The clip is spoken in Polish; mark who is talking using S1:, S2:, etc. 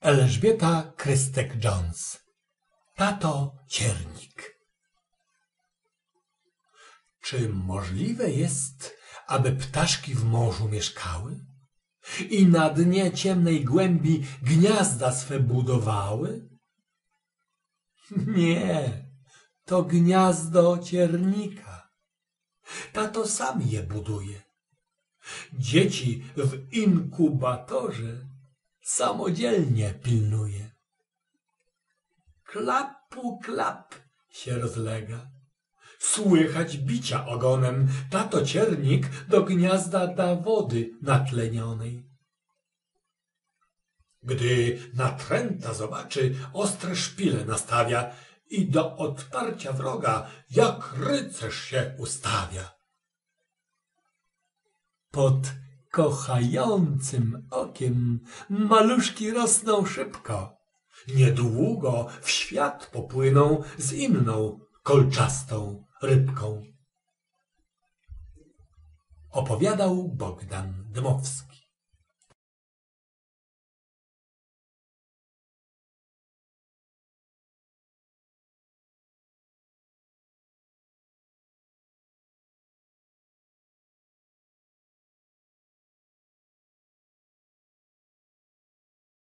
S1: Elżbieta Krystek-Jones Tato Ciernik Czy możliwe jest, aby ptaszki w morzu mieszkały i na dnie ciemnej głębi gniazda swe budowały? Nie, to gniazdo ciernika. Tato sam je buduje. Dzieci w inkubatorze samodzielnie pilnuje. Klapu klap się rozlega. Słychać bicia ogonem, tato ciernik do gniazda da wody natlenionej. Gdy natręta zobaczy, ostre szpile nastawia i do odparcia wroga jak rycerz się ustawia. Pod kochającym okiem maluszki rosną szybko. Niedługo w świat popłyną z inną kolczastą rybką. Opowiadał Bogdan Dmowski.